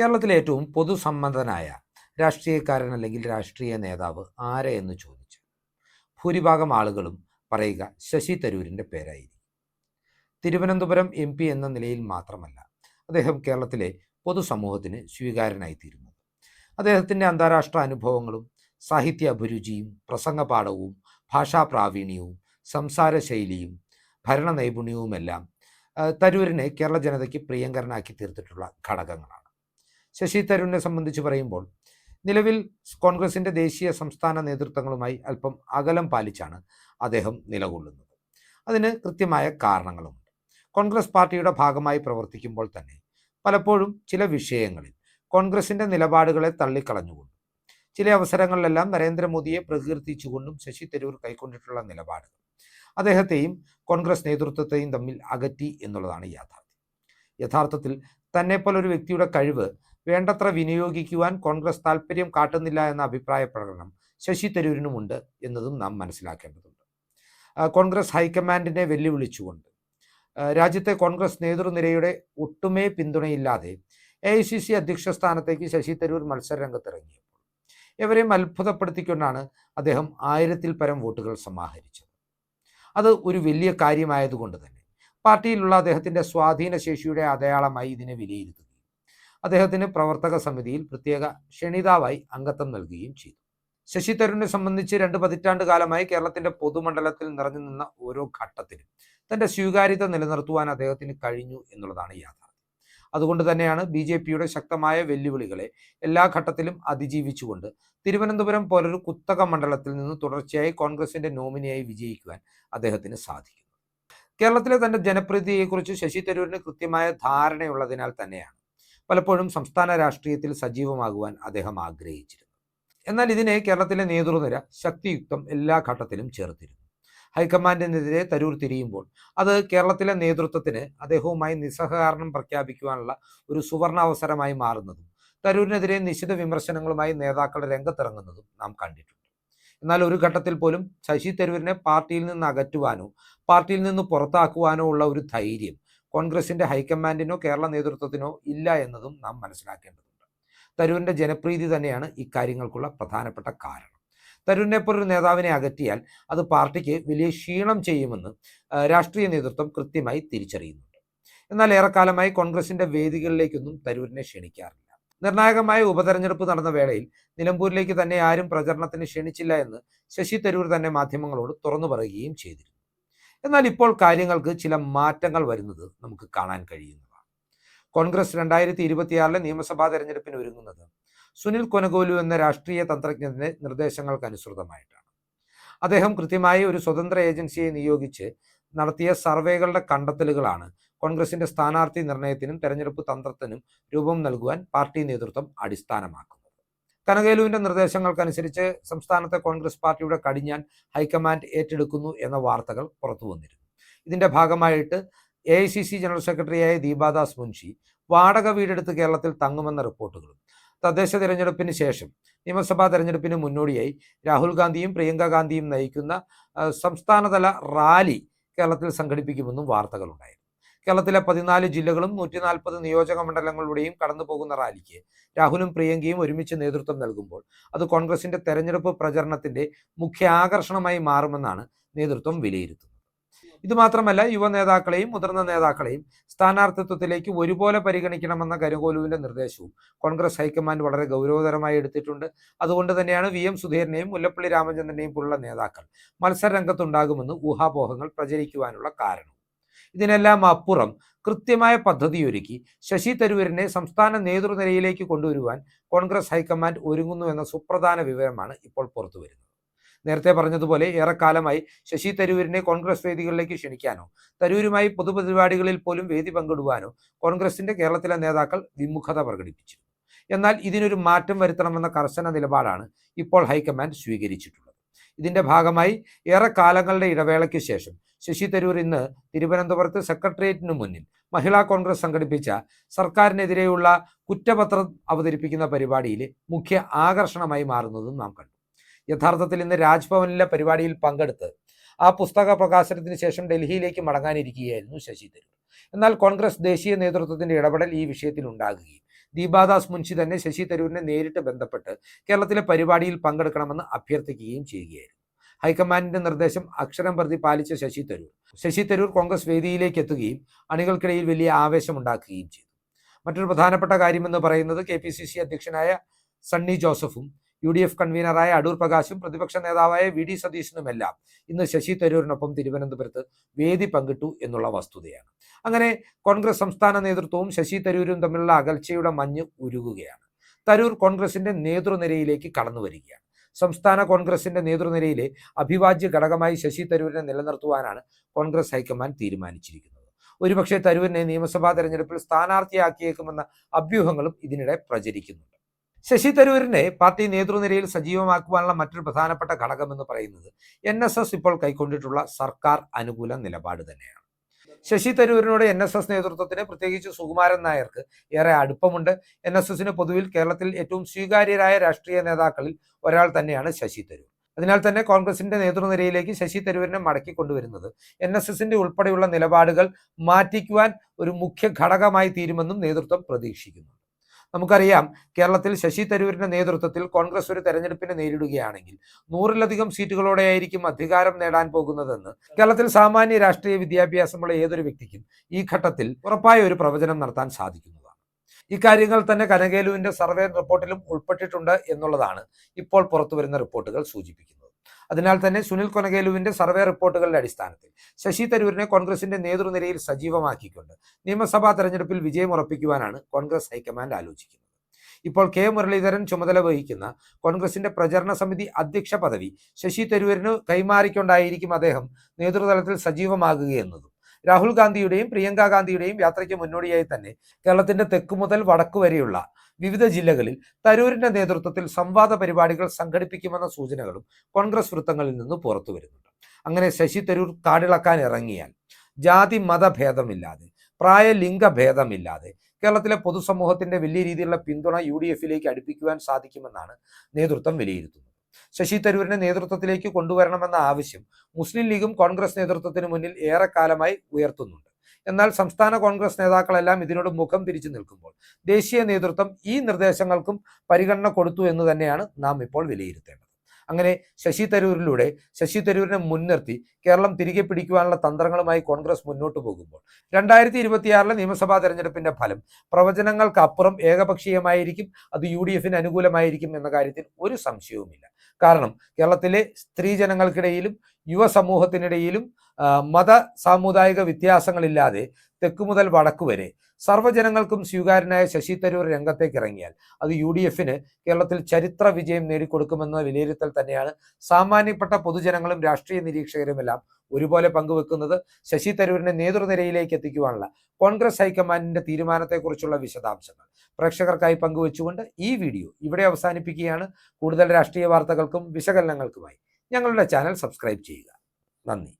കേരളത്തിലെ ഏറ്റവും പൊതുസമ്മതനായ രാഷ്ട്രീയക്കാരൻ അല്ലെങ്കിൽ രാഷ്ട്രീയ നേതാവ് ആരെ എന്ന് ചോദിച്ചു? ഭൂരിഭാഗം ആളുകളും പറയുക ശശി തരൂരിന്റെ പേരായിരിക്കും. തിരുവനന്തപുരം എം പി എന്ന നിലയിൽ മാത്രമല്ല അദ്ദേഹം കേരളത്തിലെ പൊതുസമൂഹത്തിന് സ്വീകാരനായിത്തീരുന്നു അദ്ദേഹത്തിന്റെ അന്താരാഷ്ട്ര അനുഭവങ്ങളും സാഹിത്യ അഭിരുചിയും പ്രസംഗ പാഠവും ഭാഷാ പ്രാവീണ്യവും സംസാര ശൈലിയും ഭരണ നൈപുണ്യവുമെല്ലാം തരൂരിനെ കേരള ജനതയ്ക്ക് പ്രിയങ്കരനാക്കി തീർത്തിട്ടുള്ള ഘടകങ്ങളാണ്. ശശി തരൂരിനെ സംബന്ധിച്ച് പറയുമ്പോൾ നിലവിൽ കോൺഗ്രസിന്റെ ദേശീയ സംസ്ഥാന നേതൃത്വങ്ങളുമായി അല്പം അകലം പാലിച്ചാണ് അദ്ദേഹം നിലകൊള്ളുന്നത്. അതിന് കൃത്യമായ കാരണങ്ങളുമുണ്ട് കോൺഗ്രസ് പാർട്ടിയുടെ ഭാഗമായി പ്രവർത്തിക്കുമ്പോൾ തന്നെ പലപ്പോഴും ചില വിഷയങ്ങളിൽ കോൺഗ്രസിന്റെ നിലപാടുകളെ തള്ളിക്കളഞ്ഞുകൊണ്ട് ചില അവസരങ്ങളിലെല്ലാം നരേന്ദ്രമോദിയെ പ്രകീർത്തിച്ചുകൊണ്ടും ശശി തരൂർ കൈക്കൊണ്ടിട്ടുള്ള നിലപാടുകൾ അദ്ദേഹത്തെയും കോൺഗ്രസ് നേതൃത്വത്തെയും തമ്മിൽ അകറ്റി എന്നുള്ളതാണ് യാഥാർത്ഥ്യം. യഥാർത്ഥത്തിൽ തന്നെപ്പോലൊരു വ്യക്തിയുടെ കഴിവ് വേണ്ടത്ര വിനിയോഗിക്കുവാൻ കോൺഗ്രസ് താല്പര്യം കാട്ടുന്നില്ല എന്ന അഭിപ്രായ പ്രകടനം ശശി തരൂരിനുമുണ്ട് എന്നതും നാം മനസ്സിലാക്കേണ്ടതുണ്ട്. കോൺഗ്രസ് ഹൈക്കമാൻഡിനെ വെല്ലുവിളിച്ചുകൊണ്ട് രാജ്യത്തെ കോൺഗ്രസ് നേതൃനിരയുടെ ഒട്ടുമേ പിന്തുണയില്ലാതെ എ ഐ സി സി അധ്യക്ഷ സ്ഥാനത്തേക്ക് ശശി തരൂർ മത്സരരംഗത്തിറങ്ങിയപ്പോൾ ഇവരെയും അത്ഭുതപ്പെടുത്തിക്കൊണ്ടാണ് അദ്ദേഹം ആയിരത്തിൽ പരം വോട്ടുകൾ സമാഹരിച്ചത്. അത് ഒരു വലിയ കാര്യമായതുകൊണ്ട് തന്നെ പാർട്ടിയിലുള്ള അദ്ദേഹത്തിന്റെ സ്വാധീന ശേഷിയുടെ അടയാളമായി ഇതിനെ വിലയിരുത്തുകയും അദ്ദേഹത്തിന് പ്രവർത്തക സമിതിയിൽ പ്രത്യേക ക്ഷണിതാവായി അംഗത്വം നൽകുകയും ചെയ്തു. ശശി തരൂരിനെ സംബന്ധിച്ച് രണ്ട് പതിറ്റാണ്ട് കാലമായി കേരളത്തിന്റെ പൊതുമണ്ഡലത്തിൽ നിറഞ്ഞു നിന്ന ഓരോ ഘട്ടത്തിലും തന്റെ സ്വീകാര്യത നിലനിർത്തുവാൻ അദ്ദേഹത്തിന് കഴിഞ്ഞു എന്നുള്ളതാണ് യാഥാർത്ഥ്യം. അതുകൊണ്ട് തന്നെയാണ് ബി ജെ പിയുടെ ശക്തമായ വെല്ലുവിളികളെ എല്ലാ ഘട്ടത്തിലും അതിജീവിച്ചുകൊണ്ട് തിരുവനന്തപുരം പോലൊരു കുത്തക മണ്ഡലത്തിൽ നിന്ന് തുടർച്ചയായി കോൺഗ്രസിന്റെ നോമിനിയായി വിജയിക്കുവാൻ അദ്ദേഹത്തിന് സാധിക്കുന്നു. കേരളത്തിലെ തന്റെ ജനപ്രീതിയെക്കുറിച്ച് ശശി തരൂരിന് കൃത്യമായ ധാരണയുള്ളതിനാൽ തന്നെയാണ് പലപ്പോഴും സംസ്ഥാന രാഷ്ട്രീയത്തിൽ സജീവമാകുവാൻ അദ്ദേഹം ആഗ്രഹിച്ചിരുന്നു. എന്നാൽ ഇതിനെ കേരളത്തിലെ നേതൃനിര ശക്തിയുക്തം എല്ലാ ഘട്ടത്തിലും ചേർത്തിരുന്നു. ഹൈക്കമാൻഡിനെതിരെ തരൂർ തിരിയുമ്പോൾ അത് കേരളത്തിലെ നേതൃത്വത്തിന് അദ്ദേഹവുമായി നിസ്സഹകരണം പ്രഖ്യാപിക്കുവാനുള്ള ഒരു സുവർണാവസരമായി മാറുന്നതും തരൂരിനെതിരെ നിശിത വിമർശനങ്ങളുമായി നേതാക്കൾ രംഗത്തിറങ്ങുന്നതും നാം കണ്ടിട്ടുണ്ട്. എന്നാൽ ഒരു ഘട്ടത്തിൽ പോലും ശശി തരൂരിനെ പാർട്ടിയിൽ നിന്ന് അകറ്റുവാനോ പാർട്ടിയിൽ നിന്ന് പുറത്താക്കുവാനോ ഉള്ള ഒരു ധൈര്യം കോൺഗ്രസിന്റെ ഹൈക്കമാൻഡിനോ കേരള നേതൃത്വത്തിനോ ഇല്ല എന്നതും നാം മനസ്സിലാക്കേണ്ടതുണ്ട്. തരൂരിന്റെ ജനപ്രീതി തന്നെയാണ് ഇക്കാര്യങ്ങൾക്കുള്ള പ്രധാനപ്പെട്ട കാരണം. തരൂരിനെ പോലൊരു നേതാവിനെ അകറ്റിയാൽ അത് പാർട്ടിക്ക് വലിയ ക്ഷീണം ചെയ്യുമെന്ന് രാഷ്ട്രീയ നേതൃത്വം കൃത്യമായി തിരിച്ചറിയുന്നുണ്ട്. എന്നാൽ ഏറെക്കാലമായി കോൺഗ്രസിന്റെ വേദികളിലേക്കൊന്നും തരൂരിനെ ക്ഷണിക്കാറില്ല. നിർണായകമായ ഉപതെരഞ്ഞെടുപ്പ് നടന്ന വേളയിൽ നിലമ്പൂരിലേക്ക് തന്നെ ആരും പ്രചരണത്തിന് ക്ഷണിച്ചില്ല എന്ന് ശശി തരൂർ തന്നെ മാധ്യമങ്ങളോട് തുറന്നു പറയുകയും ചെയ്തിരുന്നു. എന്നാൽ ഇപ്പോൾ കാര്യങ്ങൾക്ക് ചില മാറ്റങ്ങൾ വരുന്നത് നമുക്ക് കാണാൻ കഴിയുന്നതാണ്. കോൺഗ്രസ് രണ്ടായിരത്തി ഇരുപത്തിയാറിലെ നിയമസഭാ തെരഞ്ഞെടുപ്പിന് ഒരുങ്ങുന്നത് സുനിൽ കൊനഗോലു എന്ന രാഷ്ട്രീയ തന്ത്രജ്ഞന്റെ നിർദ്ദേശങ്ങൾക്ക് അനുസൃതമായിട്ടാണ്. അദ്ദേഹം കൃത്യമായി ഒരു സ്വതന്ത്ര ഏജൻസിയെ നിയോഗിച്ച് നടത്തിയ സർവേകളുടെ കണ്ടെത്തലുകളാണ് കോൺഗ്രസിന്റെ സ്ഥാനാർത്ഥി നിർണയത്തിനും തെരഞ്ഞെടുപ്പ് തന്ത്രത്തിനും രൂപം നൽകുവാൻ പാർട്ടി നേതൃത്വം അടിസ്ഥാനമാക്കുന്നത്. കനകേലുവിന്റെ നിർദ്ദേശങ്ങൾക്കനുസരിച്ച് സംസ്ഥാനത്തെ കോൺഗ്രസ് പാർട്ടിയുടെ കടിഞ്ഞാൻ ഹൈക്കമാൻഡ് ഏറ്റെടുക്കുന്നു എന്ന വാർത്തകൾ പുറത്തു വന്നിരുന്നു. ഇതിന്റെ ഭാഗമായിട്ട് A I C C general സെക്രട്ടറിയായ ദീപാദാസ് മുൻഷി വാടക വീടെടുത്ത് കേരളത്തിൽ തങ്ങുമെന്ന റിപ്പോർട്ടുകളും തദ്ദേശ തിരഞ്ഞെടുപ്പിന് ശേഷം നിയമസഭാ തെരഞ്ഞെടുപ്പിന് മുന്നോടിയായി രാഹുൽ ഗാന്ധിയും പ്രിയങ്ക ഗാന്ധിയും നയിക്കുന്ന സംസ്ഥാനതല റാലി കേരളത്തിൽ സംഘടിപ്പിക്കുമെന്നും വാർത്തകളുണ്ടായിരുന്നു. കേരളത്തിലെ പതിനാല് ജില്ലകളും നൂറ്റി നാൽപ്പത് നിയോജക മണ്ഡലങ്ങളിലൂടെയും കടന്നു പോകുന്ന റാലിക്ക് രാഹുലും പ്രിയങ്കയും ഒരുമിച്ച് നേതൃത്വം നൽകുമ്പോൾ അത് കോൺഗ്രസിന്റെ തെരഞ്ഞെടുപ്പ് പ്രചരണത്തിന്റെ മുഖ്യ ആകർഷണമായി മാറുമെന്നാണ് നേതൃത്വം വിലയിരുത്തുന്നത്. ഇതുമാത്രമല്ല യുവ നേതാക്കളെയും മുതിർന്ന നേതാക്കളെയും സ്ഥാനാർത്ഥിത്വത്തിലേക്ക് ഒരുപോലെ പരിഗണിക്കണമെന്ന കരുകോലുവിന്റെ നിർദ്ദേശവും കോൺഗ്രസ് ഹൈക്കമാൻഡ് വളരെ ഗൗരവതരമായി എടുത്തിട്ടുണ്ട്. അതുകൊണ്ട് തന്നെയാണ് വി എം സുധീരനെയും മുല്ലപ്പള്ളി രാമചന്ദ്രനെയും പോലുള്ള നേതാക്കൾ മത്സര രംഗത്തുണ്ടാകുമെന്ന് ഊഹാപോഹങ്ങൾ പ്രചരിക്കുവാനുള്ള കാരണം. ഇതിനെല്ലാം അപ്പുറം കൃത്യമായ പദ്ധതിയൊരുക്കി. ശശി തരൂരിനെ സംസ്ഥാന നേതൃനിരയിലേക്ക് കൊണ്ടുവരുവാൻ കോൺഗ്രസ് ഹൈക്കമാൻഡ് ഒരുങ്ങുന്നു എന്ന സുപ്രധാന വിവരമാണ് ഇപ്പോൾ പുറത്തുവരുന്നത് നേരത്തെ പറഞ്ഞതുപോലെ ഏറെക്കാലമായി ശശി തരൂരിനെ കോൺഗ്രസ് വേദികളിലേക്ക് ക്ഷണിക്കാനോ തരൂരുമായി പൊതുപരിപാടികളിൽ പോലും വേദി പങ്കിടുവാനോ കോൺഗ്രസിന്റെ കേരളത്തിലെ നേതാക്കൾ വിമുഖത പ്രകടിപ്പിച്ചു. എന്നാൽ ഇതിനൊരു മാറ്റം വരുത്തണമെന്ന കർശന നിലപാടാണ് ഇപ്പോൾ ഹൈക്കമാൻഡ് സ്വീകരിച്ചിട്ടുള്ളത്. ഇതിന്റെ ഭാഗമായി ഏറെ കാലങ്ങളുടെ ഇടവേളയ്ക്ക് ശേഷം ശശി തരൂർ ഇന്ന് തിരുവനന്തപുരത്ത് സെക്രട്ടേറിയറ്റിനു മുന്നിൽ മഹിളാ കോൺഗ്രസ് സംഘടിപ്പിച്ച സർക്കാരിനെതിരെയുള്ള കുറ്റപത്രം അവതരിപ്പിക്കുന്ന പരിപാടിയിൽ മുഖ്യ ആകർഷണമായി മാറുന്നതും നാം കണ്ടു. യഥാർത്ഥത്തിൽ ഇന്ന് രാജ്ഭവനിലെ പരിപാടിയിൽ പങ്കെടുത്ത് ആ പുസ്തക പ്രകാശനത്തിന് ശേഷം ഡൽഹിയിലേക്ക് മടങ്ങാനിരിക്കുകയായിരുന്നു ശശി തരൂർ. എന്നാൽ കോൺഗ്രസ് ദേശീയ നേതൃത്വത്തിന്റെ ഇടപെടൽ ഈ വിഷയത്തിൽ ഉണ്ടാകുകയും ദീപാദാസ് മുൻഷി തന്നെ ശശി തരൂരിനെ നേരിട്ട് ബന്ധപ്പെട്ട് കേരളത്തിലെ പരിപാടിയിൽ പങ്കെടുക്കണമെന്ന് അഭ്യർത്ഥിക്കുകയും ചെയ്യുകയായിരുന്നു. ഹൈക്കമാൻഡിന്റെ നിർദ്ദേശം അക്ഷരം പ്രതി പാലിച്ച ശശി തരൂർ ശശി തരൂർ കോൺഗ്രസ് വേദിയിലേക്ക് എത്തുകയും അണികൾക്കിടയിൽ വലിയ ആവേശം ഉണ്ടാക്കുകയും ചെയ്തു. മറ്റൊരു പ്രധാനപ്പെട്ട കാര്യമെന്ന് പറയുന്നത് കെ പി സി സി അധ്യക്ഷനായ സണ്ണി ജോസഫും യു ഡി എഫ് കൺവീനറായ അടൂർ പ്രകാശും പ്രതിപക്ഷ നേതാവായ വി ഡി സതീശനുമെല്ലാം ഇന്ന് ശശി തരൂരിനൊപ്പം തിരുവനന്തപുരത്ത് വേദി പങ്കിട്ടു എന്നുള്ള വസ്തുതയാണ്. അങ്ങനെ കോൺഗ്രസ് സംസ്ഥാന നേതൃത്വവും ശശി തരൂരും തമ്മിലുള്ള അകൽച്ചയുടെ മഞ്ഞ് ഉരുകുകയാണ്. തരൂർ കോൺഗ്രസിന്റെ നേതൃനിരയിലേക്ക് കടന്നു വരികയാണ് സംസ്ഥാന കോൺഗ്രസിന്റെ നേതൃനിരയിലെ അഭിവാജ്യ ഘടകമായി ശശി തരൂരിനെ നിലനിർത്തുവാനാണ് കോൺഗ്രസ് ഹൈക്കമാൻഡ് തീരുമാനിച്ചിരിക്കുന്നത്. ഒരുപക്ഷെ തരൂരിനെ നിയമസഭാ തെരഞ്ഞെടുപ്പിൽ സ്ഥാനാർത്ഥിയാക്കിയേക്കുമെന്ന അഭ്യൂഹങ്ങളും ഇതിനിടെ പ്രചരിക്കുന്നുണ്ട്. ശശി തരൂരിനെ പാർട്ടി നേതൃനിരയിൽ സജീവമാക്കുവാനുള്ള മറ്റൊരു പ്രധാനപ്പെട്ട ഘടകമെന്ന് പറയുന്നത് എൻ എസ് എസ് ഇപ്പോൾ കൈക്കൊണ്ടിട്ടുള്ള സർക്കാർ അനുകൂല നിലപാട് തന്നെയാണ്. ശശി തരൂരിനോട് എൻ എസ് എസ് നേതൃത്വത്തിന് പ്രത്യേകിച്ച് സുകുമാരൻ നായർക്ക് ഏറെ അടുപ്പമുണ്ട്. എൻ എസ് എസിന് പൊതുവിൽ കേരളത്തിൽ ഏറ്റവും സ്വീകാര്യരായ രാഷ്ട്രീയ നേതാക്കളിൽ ഒരാൾ തന്നെയാണ് ശശി തരൂർ. അതിനാൽ തന്നെ കോൺഗ്രസിന്റെ നേതൃനിരയിലേക്ക് ശശി തരൂരിനെ മടക്കി കൊണ്ടുവരുന്നത് എൻ എസ് എസിന്റെ ഉൾപ്പെടെയുള്ള നിലപാടുകൾ മാറ്റിക്കുവാൻ ഒരു മുഖ്യ ഘടകമായി തീരുമെന്നും നേതൃത്വം പ്രതീക്ഷിക്കുന്നു. നമുക്കറിയാം കേരളത്തിൽ ശശി തരൂരിന്റെ നേതൃത്വത്തിൽ കോൺഗ്രസ് ഒരു തെരഞ്ഞെടുപ്പിനെ നേരിടുകയാണെങ്കിൽ നൂറിലധികം സീറ്റുകളോടെയായിരിക്കും അധികാരം നേടാൻ പോകുന്നതെന്ന് കേരളത്തിൽ സാമാന്യ രാഷ്ട്രീയ വിദ്യാഭ്യാസമുള്ള ഏതൊരു വ്യക്തിക്കും ഈ ഘട്ടത്തിൽ ഉറപ്പായ ഒരു പ്രവചനം നടത്താൻ സാധിക്കുന്നതാണ്. ഇക്കാര്യങ്ങൾ തന്നെ കനകേലുവിന്റെ സർവേ റിപ്പോർട്ടിലും ഉൾപ്പെട്ടിട്ടുണ്ട് എന്നുള്ളതാണ് ഇപ്പോൾ പുറത്തുവരുന്ന റിപ്പോർട്ടുകൾ സൂചിപ്പിക്കുന്നത്. അതിനാൽ തന്നെ സുനിൽ കൊനകേലുവിന്റെ സർവേ റിപ്പോർട്ടുകളുടെ അടിസ്ഥാനത്തിൽ ശശി തരൂരിനെ കോൺഗ്രസിന്റെ നേതൃനിരയിൽ സജീവമാക്കിക്കൊണ്ട് നിയമസഭാ തെരഞ്ഞെടുപ്പിൽ വിജയം ഉറപ്പിക്കുവാനാണ് കോൺഗ്രസ് ഹൈക്കമാൻഡ് ആലോചിക്കുന്നത്. ഇപ്പോൾ കെ മുരളീധരൻ ചുമതല വഹിക്കുന്ന കോൺഗ്രസിന്റെ പ്രചരണ സമിതി അധ്യക്ഷ പദവി ശശി തരൂരിന് കൈമാറിക്കൊണ്ടായിരിക്കും അദ്ദേഹം നേതൃതലത്തിൽ സജീവമാകുകയെന്നതും രാഹുൽ ഗാന്ധിയുടെയും പ്രിയങ്ക ഗാന്ധിയുടെയും യാത്രയ്ക്ക് മുന്നോടിയായി തന്നെ കേരളത്തിന്റെ തെക്കു മുതൽ വടക്കു വരെയുള്ള വിവിധ ജില്ലകളിൽ തരൂരിന്റെ നേതൃത്വത്തിൽ സംവാദ പരിപാടികൾ സംഘടിപ്പിക്കുമെന്ന സൂചനകളും കോൺഗ്രസ് വൃത്തങ്ങളിൽ നിന്ന് പുറത്തു വരുന്നുണ്ട്. അങ്ങനെ ശശി തരൂർ കാടിളക്കാൻ ഇറങ്ങിയാൽ ജാതി മതഭേദമില്ലാതെ പ്രായ ലിംഗഭേദമില്ലാതെ കേരളത്തിലെ പൊതുസമൂഹത്തിന്റെ വലിയ രീതിയിലുള്ള പിന്തുണ യു ഡി എഫിലേക്ക് അടുപ്പിക്കുവാൻ സാധിക്കുമെന്നാണ് നേതൃത്വം വിലയിരുത്തുന്നത്. ശശി തരൂരിനെ നേതൃത്വത്തിലേക്ക് കൊണ്ടുവരണമെന്ന ആവശ്യം മുസ്ലിം ലീഗും കോൺഗ്രസ് നേതൃത്വത്തിന് മുന്നിൽ ഏറെക്കാലമായി ഉയർത്തുന്നുണ്ട്. എന്നാൽ സംസ്ഥാന കോൺഗ്രസ് നേതാക്കളെല്ലാം ഇതിനോട് മുഖം തിരിച്ചു നിൽക്കുമ്പോൾ ദേശീയ നേതൃത്വം ഈ നിർദ്ദേശങ്ങൾക്കും പരിഗണന കൊടുത്തു എന്ന് തന്നെയാണ് നാം ഇപ്പോൾ വിലയിരുത്തേണ്ടത്. അങ്ങനെ ശശി തരൂരിലൂടെ ശശി തരൂരിനെ മുൻനിർത്തി കേരളം തിരികെ പിടിക്കുവാനുള്ള തന്ത്രങ്ങളുമായി കോൺഗ്രസ് മുന്നോട്ട് പോകുമ്പോൾ രണ്ടായിരത്തി ഇരുപത്തിയാറിലെ നിയമസഭാ തെരഞ്ഞെടുപ്പിന്റെ ഫലം പ്രവചനങ്ങൾക്കപ്പുറം ഏകപക്ഷീയമായിരിക്കും അത് യു ഡി എഫിന് അനുകൂലമായിരിക്കും എന്ന കാര്യത്തിൽ ഒരു സംശയവുമില്ല. കാരണം കേരളത്തിലെ സ്ത്രീജനങ്ങൾക്കിടയിലും യുവ സമൂഹത്തിനിടയിലും മത സാമുദായിക വ്യത്യാസങ്ങളില്ലാതെ തെക്കു മുതൽ വടക്കു വരെ സർവജനങ്ങൾക്കും സ്വീകാര്യനായ ശശി തരൂർ രംഗത്തേക്ക് ഇറങ്ങിയാൽ അത് യു ഡി എഫിന് കേരളത്തിൽ ചരിത്ര വിജയം നേടിക്കൊടുക്കുമെന്ന വിലയിരുത്തൽ തന്നെയാണ് സാമാന്യപ്പെട്ട പൊതുജനങ്ങളും രാഷ്ട്രീയ നിരീക്ഷകരുമെല്ലാം ഒരുപോലെ പങ്കുവെക്കുന്നത് ശശി തരൂരിനെ നേതൃനിരയിലേക്ക് എത്തിക്കുവാനുള്ള കോൺഗ്രസ് ഹൈക്കമാൻഡിന്റെ തീരുമാനത്തെക്കുറിച്ചുള്ള വിശദാംശങ്ങൾ പ്രേക്ഷകർക്കായി പങ്കുവെച്ചുകൊണ്ട് ഈ വീഡിയോ ഇവിടെ അവസാനിപ്പിക്കുകയാണ്. കൂടുതൽ രാഷ്ട്രീയ വാർത്തകൾക്കും വിശകലനങ്ങൾക്കുമായി ഞങ്ങളുടെ ചാനൽ സബ്സ്ക്രൈബ് ചെയ്യുക. നന്ദി.